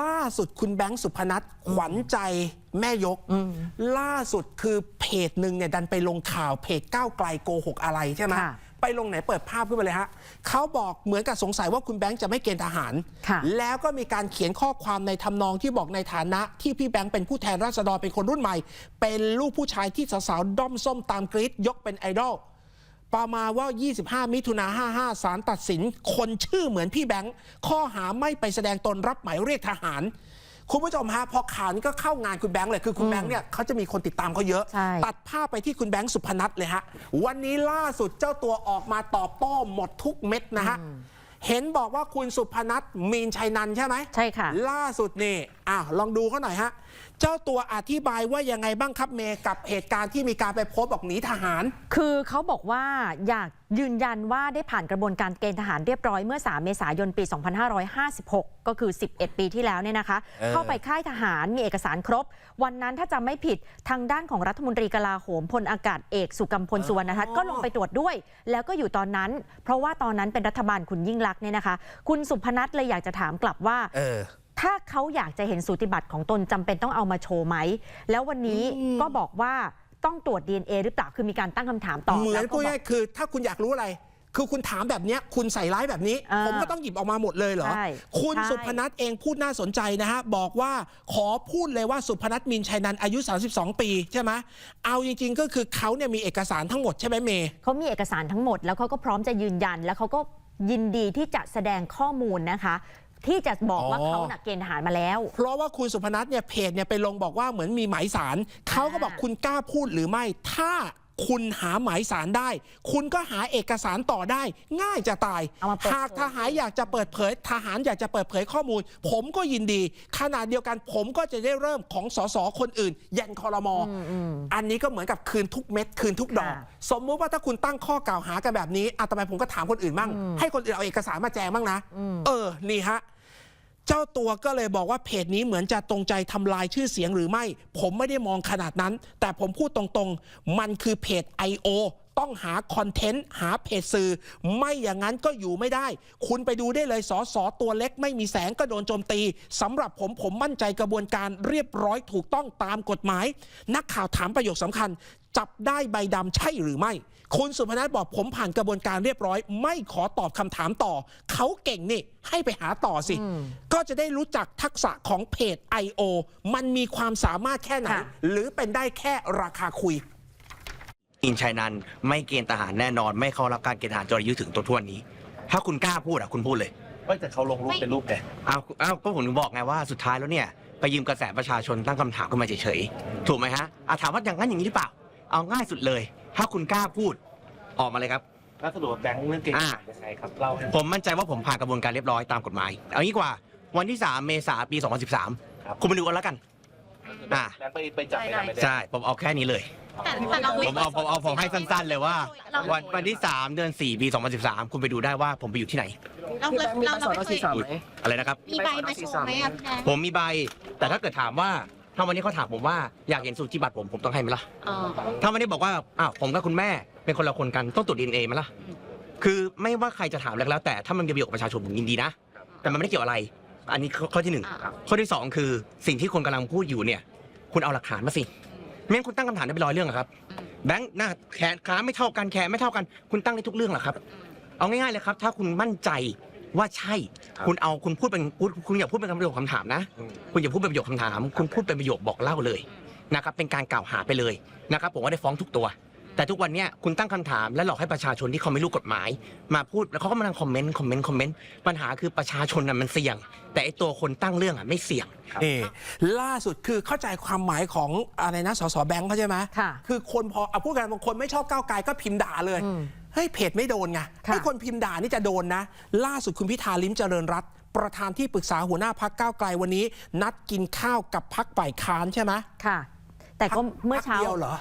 ล่าสุดคุณแบงค์สุพนัทขวัญใจแม่ยก ล่าสุดคือเพจหนึ่งเนี่ยดันไปลงข่าวเพจก้าวไกลโกหกอะไรใช่ไหมค่ะไปลงไหนเปิดภาพขึ้นมาเลยฮะเขาบอกเหมือนกับสงสัยว่าคุณแบงค์จะไม่เกณฑ์ทหารค่ะแล้วก็มีการเขียนข้อความในทำนองที่บอกในฐานะ ที่พี่แบงค์เป็นผู้แทนราษฎรเป็นคนรุ่นใหม่ เป็นลูกผู้ชายที่สาวๆด้อมส้มตามกรีดยกเป็นไอดอล ประมาณว่า 25 มิถุนา55ศาลตัดสิน คนชื่อเหมือนพี่แบงค์ข้อหาไม่ไปแสดงตนรับหมายเรียกทหาร คุณผู้ชมฮะพอข่าวนี้ก็เข้างานคุณแบงค์เลยคือคุณแบงค์เนี่ยเขาจะมีคนติดตามเขาเยอะ ใช่ ตัดภาพไปที่คุณแบงค์สุพนัทเลยฮะ วันนี้ล่าสุดเจ้าตัวออกมาตอบโต้หมดทุกเม็ดนะฮะเห็นบอกว่าคุณสุพนัทมีนชัยนันท์ใช่ไหม ใช่ค่ะ ล่าสุดนี่อ้าวลองดูเขาหน่อยฮะเจ้าตัวอธิบายว่ายังไงบ้างครับเมย์กับเหตุการณ์ที่มีการไปโพสต์บอกหนีทหาร คือเขาบอกว่าอยากยืนยันว่าได้ผ่านกระบวนการเกณฑ์ทหารเรียบร้อยเมื่อ 3 เมษายนปี 2556 ก็คือ 11 ปีที่แล้วเนี่ยนะคะเออเข้าไปค่ายทหารมีเอกสารครบ วันนั้นถ้าจำไม่ผิดทางด้านของรัฐมนตรีกลาโหมพลอากาศเอกสุกัมพลสุวรรณทัศน์ก็ลงไปตรวจด้วย แล้วก็อยู่ตอนนั้น เพราะว่าตอนนั้นเป็นรัฐบาลคุณยิ่งลักษณ์เนี่ยนะคะ คุณสุพนัทเลยอยากจะถามกลับว่าเออ ถ้าเขาอยากจะเห็นสูติบัตรของตนจำเป็นต้องเอามาโชว์ไหม แล้ววันนี้ก็บอกว่าต้องตรวจ DNA หรือเปล่าคือมีการตั้งคำถามต่อเหมือนแล้วพูก็ดบอกง่ายๆคือ ถ้าคุณอยากรู้อะไร คือคุณถามแบบเนี้ยคุณใส่ร้ายแบบนี้อ่าผมก็ต้องหยิบออกมาหมดเลยเหรอ ใช่คุณใช่ สุพนัทเองพูดน่าสนใจนะฮะ บอกว่าขอพูดเลยว่าสุพนัทมินชัยนันท์อายุ 32 ปีใช่ไหมเอาจริง ๆ ก็คือเขาเนี่ยมีเอกสารทั้งหมดใช่ไหมเมย์ เขามีเอกสารทั้งหมด แล้วเขาก็พร้อมจะยืนยัน แล้วเขาก็ยินดีที่จะแสดงข้อมูลนะคะ ที่จะบอกว่าอ๋อเขาหนักเกณฑ์ทหารมาแล้ว เพราะว่าคุณสุพนัทเนี่ยเพจเนี่ยไปลงบอกว่าเหมือนมีหมายสารเขาก็บอกคุณกล้าพูดหรือไม่ ถ้าคุณหาหมายสารได้ คุณก็หาเอกสารต่อได้ ง่ายจะตายเอามาเปิดเผยหากทหารอยากจะเปิดเผย ทหารอยากจะเปิดเผยข้อมูล ผมก็ยินดีขนาดเดียวกันผมก็จะได้เริ่มของสสคนอื่น ยันคอรมออันนี้ก็เหมือนกับคืนทุกเม็ด คืนทุกดอกค่ะสมมุติว่าถ้าคุณตั้งข้อกล่าวหากันแบบนี้อะทำไมผมก็ถามคนอื่นบ้างให้คนอื่นเอาเอกสารมาแจงบ้างนะ เออนี่ฮะ เจ้าตัวก็เลยบอกว่าเพจนี้เหมือนจะตรงใจทำลายชื่อเสียงหรือไม่ ผมไม่ได้มองขนาดนั้น แต่ผมพูดตรงๆ มันคือเพจ I.O. ต้องหาคอนเทนต์หาเพจสื่อ ไม่อย่างนั้นก็อยู่ไม่ได้ คุณไปดูได้เลยสอสอตัวเล็กไม่มีแสงก็โดนโจมตีสำหรับผมผมมั่นใจกระบวนการเรียบร้อยถูกต้องตามกฎหมาย นักข่าวถามประโยคสำคัญ จับได้ใบดำใช่หรือไม่ คุณสุพนัทบอกผมผ่านกระบวนการเรียบร้อย ไม่ขอตอบคำถามต่อ เขาเก่งนี่ให้ไปหาต่อสิ ก็จะได้รู้จักทักษะของเพจ I.O. มันมีความสามารถแค่ไหนค่ะหรือเป็นได้แค่ราคาคุย อินชัยนันท์ไม่เกณฑ์ทหารแน่นอน ไม่เข้ารับการเกณฑ์ทหารจนอายุถึงตัวทวนนี้ ถ้าคุณกล้าพูดอะคุณพูดเลยไม่แต่เขาลงรูปเป็นรูปไงอ้าวอ้าวก็ผมถึงบอกไงว่าสุดท้ายแล้วเนี่ยไปยืมกระแสประชาชนตั้งคำถามขึ้นมาเฉยๆถูกไหมฮะอะถามว่าอย่างนั้นอย่างนี้หรือเปล่า เอาง่ายสุดเลย ถ้าคุณกล้าพูดออกมาเลยครับแล้วสรุปว่าแบงค์เรื่องเก่งอ่ายังไงครับเล่าให้ผมมั่นใจว่าผมผ่านกระบวนการเรียบร้อยตามกฎหมาย เอางี้ดีกว่าวันที่ 3 เมษายนปี 2013 คุณไปดูกันแล้วกันอ่าแบงค์ไปไปจับไปทำไปได้ใช่ ผมเอาแค่นี้เลย แต่แต่เราผมเอาผมเอาผมให้สั้นๆเลยว่าเราวันวันที่ 3 เดือน 4 ปี 2013 คุณไปดูได้ว่าผมไปอยู่ที่ไหน เราเคยเราเราไม่เคยอุ๊ยอะไรนะครับ มีใบมาโชว์ไหมอะพี่แดงผมมีใบ แต่ถ้าเกิดถามว่า ถ้าวันนี้เขาถามผมว่าอยากเห็นสูติบัตรผม ผมต้องให้ไหมล่ะเออถ้าวันนี้บอกว่า อ้าว ผมกับคุณแม่เป็นคนละคนกันต้องตรวจดีเอ็นเอไหมล่ะ คือไม่ว่าใครจะถามแล้วแล้ว แต่ถ้ามันเป็นประโยชน์กับประชาชนผมยินดีนะ แต่มันไม่ได้เกี่ยวอะไร อันนี้ข้อข้อที่หนึ่งอ่าข้อที่สองคือสิ่งที่คนกำลังพูดอยู่เนี่ย คุณเอาหลักฐานมาสิ ไม่งั้นคุณตั้งคำถามได้เป็นร้อยเรื่องอะครับ แบงค์หน้าแขนขาไม่เท่ากันแขนไม่เท่ากัน คุณตั้งได้ทุกเรื่องเหรอครับ เอาง่ายๆเลยครับ ถ้าคุณมั่นใจว่าใช่คุณเอาคุณพูดเป็นพูดคุณอย่าพูดเป็นประโยคคำถามนะคุณอย่าพูดเป็นประโยคคำถาม คุณพูดเป็นประโยคบอกเล่าเลยนะครับ เป็นการกล่าวหาไปเลยนะครับ ผมว่าได้ฟ้องทุกตัว แต่ทุกวันเนี้ยคุณตั้งคำถามและหลอกให้ประชาชนที่เขาไม่รู้กฎหมาย มาพูดแล้วเขาก็มานั่งคอมเมนต์คอมเมนต์คอมเมนต์ปัญหาคือประชาชนน่ะมันเสี่ยง แต่ไอตัวคนตั้งเรื่องอะไม่เสี่ยงเออล่าสุดคือเข้าใจความหมายของอะไรนะสสแบงค์เขาใช่ไหมค่ะคือคนพอเอาพูดกันบางคนไม่ชอบก้าวไกลก็พิมพ์ด่าเลยอืมเฮ้ยเพจไม่โดนไงค่ะ ไอ้คนพิมพ์ด่านี่จะโดนนะ ล่าสุดคุณพิธาลิ้มเจริญรัตน์ประธานที่ปรึกษาหัวหน้าพักก้าวไกลวันนี้ นัดกินข้าวกับพักฝ่ายค้านใช่ไหม ค่ะ แต่ก็เมื่อเช้า พักเดียวเหรอ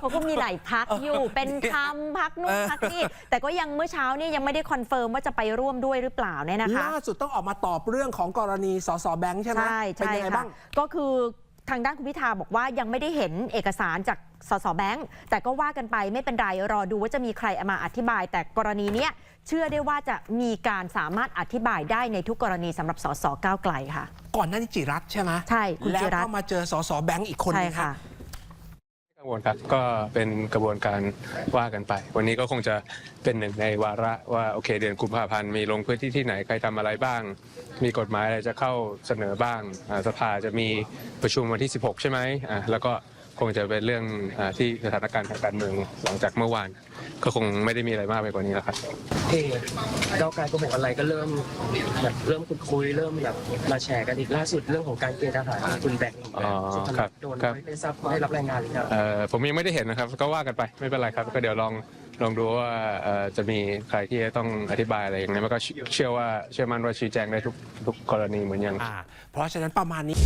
เขาก็มีหลายพักอยู่ เป็นธรรมพักนู่นพักนี่ แต่ก็ยังเมื่อเช้านี่ยังไม่ได้คอนเฟิร์มว่าจะไปร่วมด้วยหรือเปล่าเนี่ยนะคะ ล่าสุดต้องออกมาตอบเรื่องของกรณีสสแบงค์ใช่ไหมใช่เป็นใช่ยังไงค่ะบ้าง ก็คือ ทางด้านคุณพิธาบอกว่ายังไม่ได้เห็นเอกสารจากสสแบงค์แต่ก็ว่ากันไปไม่เป็นไรรอดูว่าจะมีใครมาอธิบาย แต่กรณีเนี้ยเชื่อได้ว่าจะมีการสามารถอธิบายได้ในทุกกรณีสำหรับสสก้าวไกลค่ะ ก่อนหน้านี้จิรัตน์ใช่ไหมใช่คุณแล้วจิรัตก็น์มาเจอสสแบงค์อีกคนใช่นึงค่ะค่ะ กังวลครับก็เป็นกระบวนการว่ากันไป วันนี้ก็คงจะเป็นหนึ่งในวาระว่าโอเค เดือนกุมภาพันธ์มีลงพื้นที่ที่ไหนใครทำอะไรบ้าง มีกฎหมายอะไรจะเข้าเสนอบ้างสภาจะมีประชุมวันที่ 16 ใช่ไหมอ่าแล้วก็ คงจะเป็นเรื่องอาที่สถานการณ์ทางการเมืองหลังจากเมื่อวาน ก็คงไม่ได้มีอะไรมากไปกว่านี้แล้วครับเพจเก้าวไกลโกหกอะไรก็เริ่มแบบเริ่มคุยคุยเริ่มแบบมาแชร์กันอีกล่าสุดเรื่องของการเกณฑ์ทหารคุณแบงค์อ๋อสุพรรณครับโดนครับไม่ได้ทราบได้รับรายงานหรือยังเอ่อผมยังไม่ได้เห็นนะครับ ก็ว่ากันไปไม่เป็นไรครับ ก็เดี๋ยวลองลองดูว่าเอ่อจะมีใครที่จะต้องอธิบายอะไรอย่างไรมันก็เชื่อว่าเชื่อมั่นว่าชี้แจงได้ทุกทุกกรณีเหมือนอย่างอ่าเพราะฉะนั้นประมาณนี้